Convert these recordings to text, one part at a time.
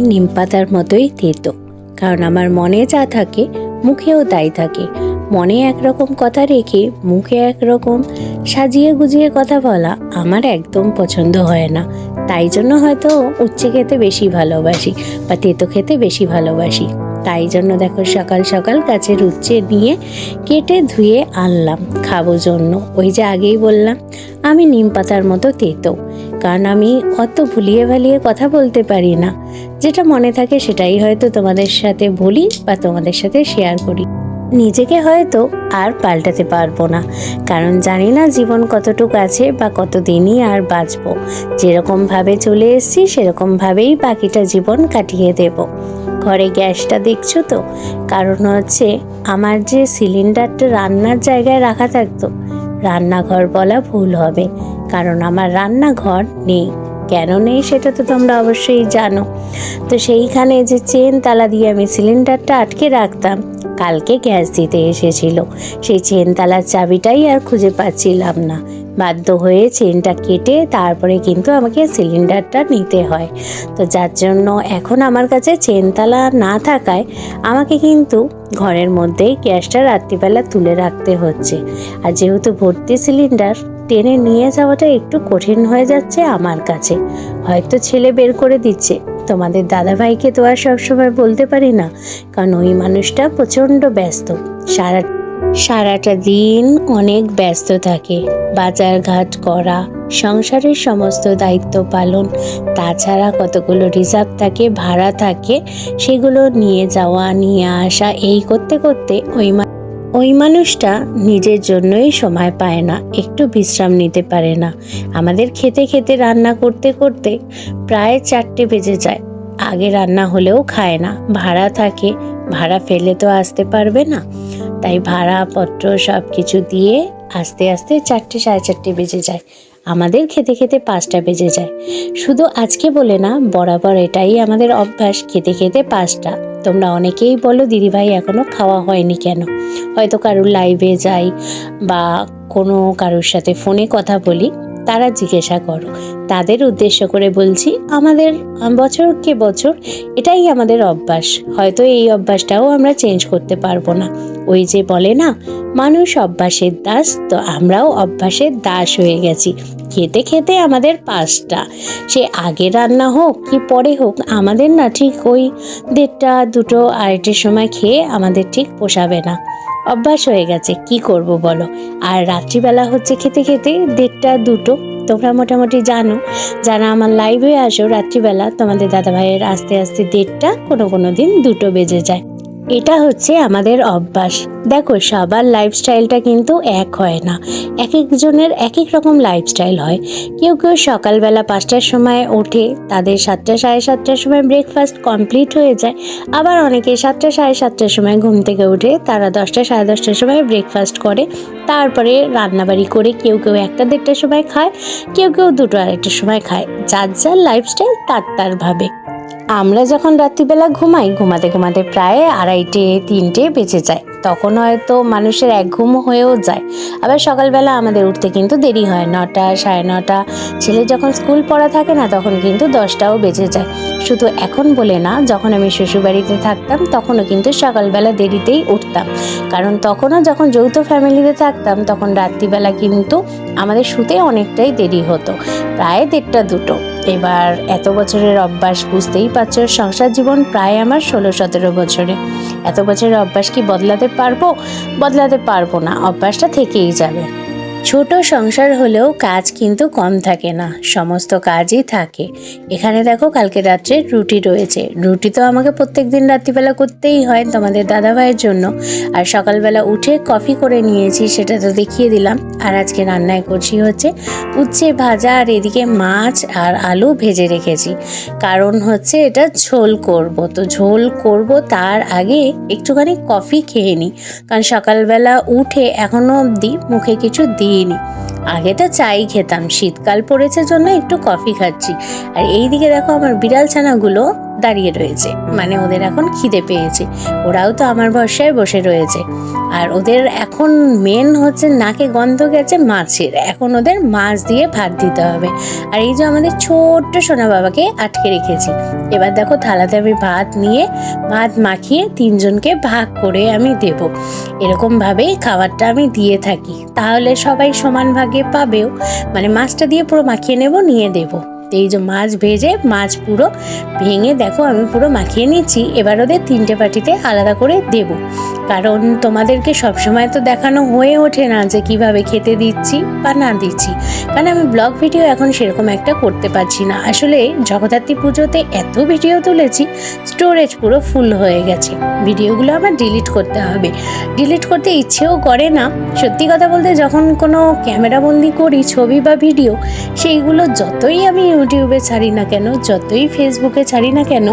নিম পাতার মতোই তেতো কারণ আমার মনে যা থাকে, মুখেও তাই থাকে। মনে একরকম কথা রেখে, মুখে একরকম সাজিয়ে গুজিয়ে কথা বলা আমার একদম পছন্দ হয় না। তাই জন্য হয়তো উচ্ছে খেতে বেশি ভালোবাসি বা তেতো খেতে বেশি ভালোবাসি। তাই জন্য দেখো, সকাল সকাল গাছের উচ্ছে নিয়ে কেটে ধুয়ে আনলাম খাব জন্য। ওই যে আগেই বললাম, আমি নিম পাতার মতো তেতো। কারণ আমি অত ভুলিয়ে ভালিয়ে কথা বলতে পারি না। যেটা মনে থাকে সেটাই হয়তো তোমাদের সাথে বলি বা তোমাদের সাথে শেয়ার করি। নিজেকে হয়তো আর পাল্টাতে পারব না। কারণ জানি না জীবন কতটুক আছে বা কতদিনই আর বাঁচবো। যেরকমভাবে চলে এসেছি, সেরকমভাবেই বাকিটা জীবন কাটিয়ে দেব। ঘরে গ্যাসটা দেখছ তো? কারণ হচ্ছে আমার যে সিলিন্ডারটা রান্নার জায়গায় রাখা থাকতো রান্নাঘর বলা ভুল হবে, কারণ আমার রান্নাঘর নেই। কেন নেই সেটা তো তোমরা অবশ্যই জানো। তো সেইখানে যে চেন তালা দিয়ে আমি সিলিন্ডারটা আটকে রাখতাম, কালকে গ্যাস দিতে এসেছিল। সেই চেন তালার চাবিটাই আর খুঁজে পাচ্ছিলাম না। বাধ্য হয়ে চেনটা কেটে তারপরে কিন্তু আমাকে সিলিন্ডারটা নিতে হয়। তো যার জন্য এখন আমার কাছে চেন তালা না থাকায় আমাকে কিন্তু ঘরের মধ্যেই গ্যাসটা রাত্রিবেলা তুলে রাখতে হচ্ছে। আর যেহেতু ভর্তি সিলিন্ডার, টেনে নিয়ে যাওয়াটা একটু কঠিন হয়ে যাচ্ছে আমার কাছে। হয়তো ছেলে বের করে দিচ্ছে। তোমাদের দাদাভাইকে তো আর সবসময় বলতে পারি না, কারণ ওই মানুষটা প্রচণ্ড ব্যস্ত। সারা সারাটা দিন অনেক ব্যস্ত থাকে বাজার ঘাট করা, সংসারের সমস্ত দায়িত্ব পালন, তাছাড়া কতগুলো রিজার্ভ থাকে, ভাড়া থাকে, সেগুলো নিয়ে যাওয়া, নিয়ে আসা, এই করতে করতে ওই ওই মানুষটা নিজের জন্যই সময় পায় না, একটু বিশ্রাম নিতে পারে না। আমাদের খেতে খেতে রান্না করতে করতে প্রায় চারটে বেজে যায়, আগে রান্না হলেও খায় না, ভাড়া থাকে, ভাড়া ফেলে তো আসতে পারবে না। তাই ভাড়াপত্র সব কিছু দিয়ে আস্তে আস্তে চারটে, সাড়ে চারটে বেজে যায়। আমাদের খেতে খেতে পাঁচটা বেজে যায়। শুধু আজকে বলে না, বরাবর এটাই আমাদের অভ্যাস, খেতে খেতে পাঁচটা। তোমরা অনেকেই বলো, দিদিভাই এখনও খাওয়া হয়নি কেন? হয়তো কারোর লাইভে যাই বা কোনো কারোর সাথে ফোনে কথা বলি। তারা জিজ্ঞাসা করো। তাদের উদ্দেশ্য করে বলছি, আমাদের বছরকে বছর, এটাই আমাদের অভ্যাস। হয়তো এই অভ্যাসটাও আমরা চেঞ্জ করতে পারব না। ওই যে বলে না, মানুষ অভ্যাসের দাস, তো আমরাও অভ্যাসের দাস হয়ে গেছি। খেতে খেতে আমাদের পাঁচটা। সে আগে রান্না হোক কি পরে হোক, আমাদের না ঠিক ওই দেড়টা, দুটো, আড়াইটের সময় খেয়ে আমাদের ঠিক পোষাবে না। অভ্যাস হয়ে গেছে, কি করব বলো? আর রাত্রিবেলা হচ্ছে খেতে খেতে দেড়টা, দুটো, তোমরা মোটামুটি জানো। যারা আমার লাইভে আসো, রাত্রিবেলা তোমাদের দাদাভাইয়ের আস্তে আস্তে দেড়টা, কোনো কোনো দিন দুটো বেজে যায়। এটা হচ্ছে আমাদের অভ্যাস। দেখো, সবার লাইফস্টাইলটা কিন্তু এক হয় না। এক একজনের এক এক রকম লাইফস্টাইল হয়। কেউ কেউ সকালবেলা পাঁচটার সময় ওঠে, তাদের সাতটা সাড়ে সাতটার সময় ব্রেকফাস্ট কমপ্লিট হয়ে যায়। আবার অনেকে সাতটা সাড়ে সাতটার সময় ঘুম থেকে উঠে, তারা দশটা সাড়ে দশটার সময় ব্রেকফাস্ট করে। তারপরে রান্নাবাড়ি করে কেউ কেউ একটা দেড়টার সময় খায়, কেউ কেউ দুটো আড়াইটার সময় খায়। যার যার লাইফস্টাইল তার তার ভাবে। আমরা যখন রাত্রিবেলা ঘুমাই, ঘুমাতে ঘুমাতে প্রায় আড়াইটে, তিনটে বেঁচে যায়। তখন হয়তো মানুষের এক ঘুম হয়েও যায়। আবার সকালবেলা আমাদের উঠতে কিন্তু দেরি হয়। নটা, সাড়ে নটা, ছেলে যখন স্কুল পড়া থাকে না, তখন কিন্তু দশটাও বেঁচে যায়। শুধু এখন বলে না, যখন আমি শ্বশুরবাড়িতে থাকতাম, তখনও কিন্তু সকালবেলা দেরিতেই উঠতাম। কারণ তখনও যখন যৌথ ফ্যামিলিতে থাকতাম, তখন রাত্রিবেলা কিন্তু আমাদের শুতে অনেকটাই দেরি হতো। প্রায় দেড়টা দুটো। এবার এত বছরের অভ্যাস বুঝতেই পারছ, সংসার জীবন প্রায় আমার ষোলো, সতেরো বছরে। এত বছরের অভ্যাস কি বদলাতে পারব? বদলাতে পারব না, অভ্যাসটা থেকেই যাবে। ছোট সংসার হলেও কাজ কিন্তু কম থাকে না, সমস্ত কাজই থাকে। এখানে দেখো কালকে রাত্রে রুটি রয়েছে। রুটি তো আমাকে প্রত্যেক দিন রাত্রিবেলা করতেই হয় তোমাদের দাদা ভাইয়ের জন্য। আর সকালবেলা উঠে কফি করে নিয়েছি, সেটা তো দেখিয়ে দিলাম। আর আজকে রান্নায় করছি হচ্ছে উচ্ছে ভাজা আর এদিকে মাছ আর আলু ভেজে রেখেছি। কারণ হচ্ছে এটা ঝোল করব। তো ঝোল করব তার আগে একটুখানি কফি খেয়ে নিই। কারণ সকালবেলা উঠে এখনও অবধি মুখে কিছু দিইনি। আগে তো চাই খেতাম, শীতকাল পড়েছে জন্য একটু কফি খাচ্ছি। আর এইদিকে দেখো আমার বিড়াল ছানাগুলো দাঁড়িয়ে রয়েছে। মানে ওদের এখন খিদে পেয়েছে। ওরাও তো আমার ভরসায় বসে রয়েছে। আর ওদের এখন মেন হচ্ছে নাকে গন্ধ গেছে মাছের। এখন ওদের মাছ দিয়ে ভাত দিতে হবে। আর এই যে আমাদের ছোট্ট সোনা বাবাকে আটকে রেখেছি। এবার দেখো থালাতে আমি ভাত নিয়ে, ভাত মাখিয়ে তিনজনকে ভাগ করে আমি দেব। এরকমভাবেই খাবারটা আমি দিয়ে থাকি। তাহলে সবাই সমান ভাগে পাবেও। মানে মাছটা দিয়ে পুরো মাখিয়ে নেব, নিয়ে দেব। তো এই যে মাছ ভেজে মাছ পুরো ভেঙে দেখো আমি পুরো মাখিয়ে নিচ্ছি। এবার ওদের তিনটে পাটিতে আলাদা করে দেব। কারণ তোমাদেরকে সবসময় তো দেখানো হয়ে ওঠে না যে কীভাবে খেতে দিচ্ছি বা না দিচ্ছি। কারণ আমি ব্লগ ভিডিও এখন সেরকম একটা করতে পারছি না। আসলে জগদ্ধাত্রী পুজোতে এত ভিডিও তুলেছি, স্টোরেজ পুরো ফুল হয়ে গেছে। ভিডিওগুলো আমার ডিলিট করতে হবে। ডিলিট করতে ইচ্ছেও করে না। সত্যি কথা বলতে যখন কোনো ক্যামেরাবন্দি করি, ছবি বা ভিডিও, সেইগুলো যতই আমি ইউটিউবে ছাড়ি না কেন, যতই ফেসবুকে ছাড়ি না কেন,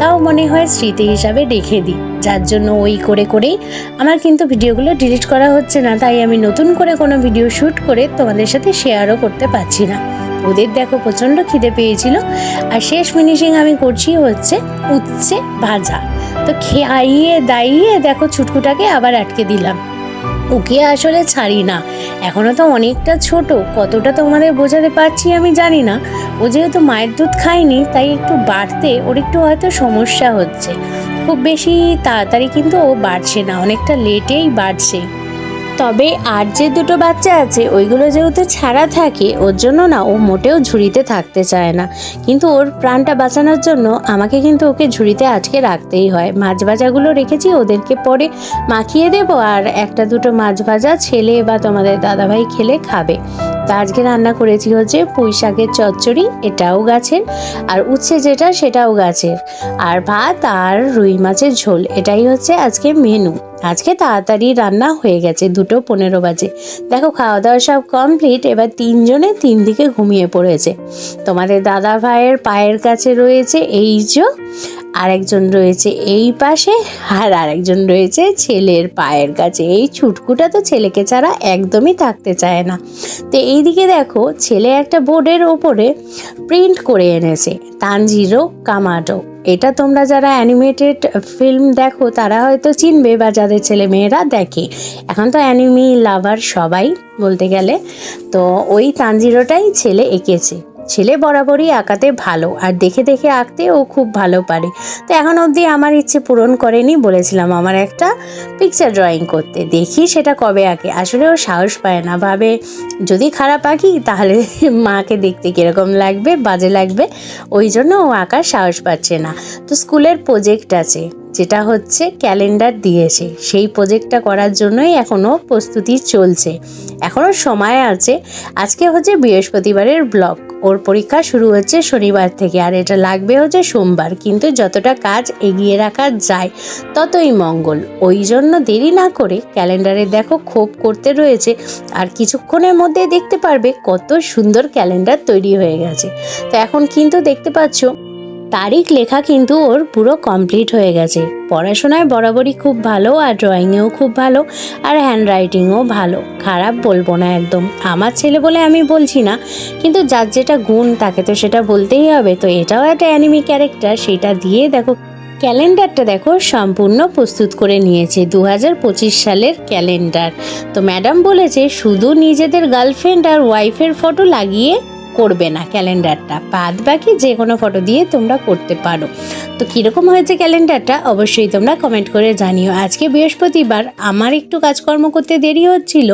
তাও মনে হয় স্মৃতি হিসাবে রেখে দিই। যার জন্য ওই করে করেই আমার কিন্তু ভিডিওগুলো ডিলিট করা হচ্ছে না, তাই আমি নতুন করে কোনো ভিডিও শ্যুট করে তোমাদের সাথে শেয়ারও করতে পারছি না। ওদের দেখো প্রচণ্ড খিদে পেয়েছিল। আর শেষ ফিনিশিং আমি করছি হচ্ছে উচ্ছে ভাজা। তো খাইয়ে দাইয়ে দেখো ছুটকুটাকে আবার আটকে দিলাম। ওকে আসলে ছাড়ি না। এখনও তো অনেকটা ছোট, কতটা তোমাদের বোঝাতে পারছি আমি জানি না। ও যেহেতু মায়ের দুধ খায়নি, তাই একটু বাড়তে ওর একটু হয়তো সমস্যা হচ্ছে। খুব বেশি তাড়াতাড়ি কিন্তু ও বাড়ছে না, অনেকটা লেটেই বাড়ছে। তবে আর যে দুটো বাচ্চা আছে, ওইগুলো যেহেতু ছাড়া থাকে, ওর জন্য না ও মোটেও ঝুড়িতে থাকতে চায় না। কিন্তু ওর প্রাণটা বাঁচানোর জন্য আমাকে কিন্তু ওকে ঝুড়িতে আজকে রাখতেই হয়। মাছ ভাজাগুলো রেখেছি, ওদেরকে পরে মাখিয়ে দেব আর একটা দুটো মাছ ভাজা ছেলে বা তোমাদের দাদাভাই খেলে খাবে। তা আজকে রান্না করেছি হচ্ছে পুঁই শাকের চচ্চড়ি, এটাও গাছের, আর উচ্ছে যেটা, সেটাও গাছের। আর ভাত আর রুই মাছের ঝোল, এটাই হচ্ছে আজকে মেনু আজকে তাড়াতাড়ি রান্না হয়ে গেছে, দুটো পনেরো বাজে। দেখো খাওয়া দাওয়া সব কমপ্লিট এবার তিনজনে তিন দিকে ঘুমিয়ে পড়েছে। তোমাদের দাদা ভাইয়ের পায়ের কাছে রয়েছে, এই যে আরেকজন রয়েছে এই পাশে আর আরেকজন রয়েছে ছেলের পায়ের কাছে। এই ছুটকুটা তো ছেলেকে ছাড়া একদমই থাকতে চায় না। তো এইদিকে দেখো, ছেলে একটা বোর্ডের ওপরে প্রিন্ট করে এনেছে, তানজিরো কামাডো এটা তোমরা যারা অ্যানিমেটেড ফিল্ম দেখো, তারা হয়তো চিনবে বা যাদের ছেলে মেয়েরা দেখে। এখন তো অ্যানিমি লাভার সবাই বলতে গেলে। তো ওই তানজিরোটাই ছেলে এঁকেছে। ছেলে বরাবরই আঁকাতে ভালো, আর দেখে দেখে আঁকতে ও খুব ভালো পারে। তো এখন অবধি আমার ইচ্ছে পূরণ করেনি, বলেছিলাম আমার একটা পিকচার ড্রয়িং করতে। দেখি সেটা কবে আঁকে। আসলে ও সাহস পায় না। ভাবে, যদি খারাপ আঁকি, তাহলে মাকে দেখতে কীরকম লাগবে, বাজে লাগবে? ওই জন্য ও আঁকার সাহস পাচ্ছে না। তো স্কুলের প্রজেক্ট আছে। যেটা হচ্ছে ক্যালেন্ডার দিয়েছে। সেই প্রজেক্টটা করার জন্যই এখনও প্রস্তুতি চলছে। এখনও সময় আছে। আজকে হচ্ছে বৃহস্পতিবারের ব্লক ওর পরীক্ষা শুরু হচ্ছে শনিবার থেকে। আর এটা লাগবে হচ্ছে সোমবার। কিন্তু যতটা কাজ এগিয়ে রাখা যায়, ততই মঙ্গল। ওই জন্য দেরি না করে ক্যালেন্ডারে দেখো ক্ষোভ করতে রয়েছে। আর কিছুক্ষণের মধ্যে দেখতে পারবে কত সুন্দর ক্যালেন্ডার তৈরি হয়ে গেছে। তো এখন কিন্তু দেখতে পাচ্ছ তারিখ লেখা কিন্তু ওর পুরো কমপ্লিট হয়ে গেছে। পড়াশোনায় বরাবরই খুব ভালো আর ড্রয়িংয়েও খুব ভালো আর হ্যান্ড রাইটিংও ভালো। খারাপ বলব না একদম। আমার ছেলে বলে আমি বলছি না, কিন্তু যার যেটা গুণ তাকে তো সেটা বলতেই হবে। তো এটাও একটা অ্যানিমি ক্যারেক্টার সেটা দিয়ে দেখো। ক্যালেন্ডারটা দেখো, সম্পূর্ণ প্রস্তুত করে নিয়েছে দু সালের ক্যালেন্ডার। তো ম্যাডাম বলেছে, শুধু নিজেদের গার্লফ্রেন্ড আর ওয়াইফের ফটো লাগিয়ে করবে না ক্যালেন্ডারটা। বাদ বাকি যে কোনো ফটো দিয়ে তোমরা করতে পারো। তো কীরকম হয়েছে ক্যালেন্ডারটা অবশ্যই তোমরা কমেন্ট করে জানিও। আজকে বৃহস্পতিবার, আমার একটু কাজকর্ম করতে দেরি হচ্ছিল,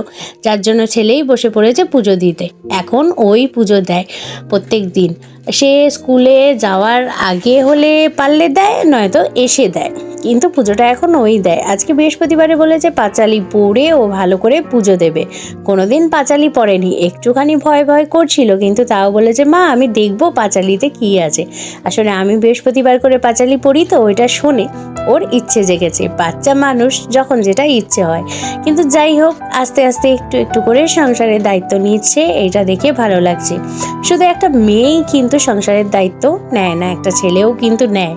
যার জন্য ছেলেই বসে পড়েছে পুজো দিতে। এখন ওই পুজো দেয় প্রত্যেক দিন। সে স্কুলে যাওয়ার আগে হলে পারলে দেয়, নয়তো এসে দেয়। কিন্তু পুজোটা এখন ওই দেয়। আজকে বৃহস্পতিবারে বলেছে পাঁচালি পড়ে ও ভালো করে পুজো দেবে। কোনোদিন পাঁচালি পড়েনি। একটুখানি ভয় ভয় করছিল, কিন্তু তাও বলেছে, মা, আমি দেখব পাঁচালিতে কী আছে। আসলে আমি বৃহস্পতিবার করে পাঁচালি পড়ি তো, ওইটা শোনে। ওর ইচ্ছে জেগেছে। বাচ্চা মানুষ যখন যেটা ইচ্ছে হয়। কিন্তু যাই হোক, আস্তে আস্তে একটু একটু করে সংসারের দায়িত্ব নিচ্ছে, এটা দেখে ভালো লাগছে। শুধু একটা মেয়েই কিন্তু সংসারের দায়িত্ব নেয় না, একটা ছেলেও কিন্তু নেয়।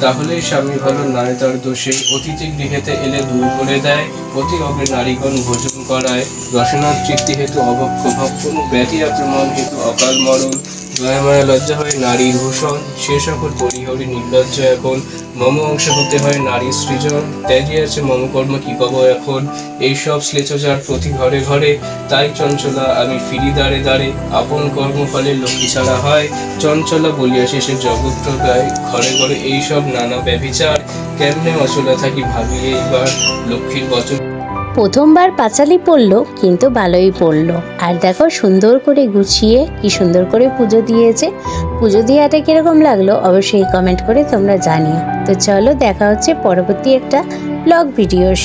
তাহলে স্বামী ভালো নারী তার দোষে। অতিথি গৃহেতে এলে দূর করে দেয়। অতি অগ্রে নারীগণ ভোজন করায় রসনার তৃপ্তি হেতু অভক্ষ ভক্ষণ ব্যাধি আক্রমণ হেতু অকাল মরণ, দয়া মায়া লজ্জা হয় নারীর ভূষণ, সে সকল পরিহরি নির্লজ্জ এখন। মম অংশ হতে হয় নারী সৃজন, ত্যাগী আছে মম কর্ম কি কব এখন? এইসব শ্লেষচার প্রতি ঘরে ঘরে, তাই চঞ্চলা আমি ফিরি দাঁড়ে দাঁড়ে আপন কর্মফলে লক্ষ্মী ছাড়া হয়। চঞ্চলা বলিয়া শেষে জগৎ গায় ঘরে ঘরে এইসব নানা ব্যভিচার, কেমনে অচলা থাকি ভাবি এইবার? লক্ষ্মীর বচন প্রথমবার পাঁচালি পড়ল, কিন্তু ভালোই পড়ল। আর দেখো সুন্দর করে গুছিয়ে কি সুন্দর করে পুজো দিয়েছে। পুজো দেওয়াটা কীরকম লাগল অবশ্যই কমেন্ট করে তোমরা জানিও। তো চলো দেখা হচ্ছে পরবর্তী একটা ব্লগ ভিডিওর সাথে।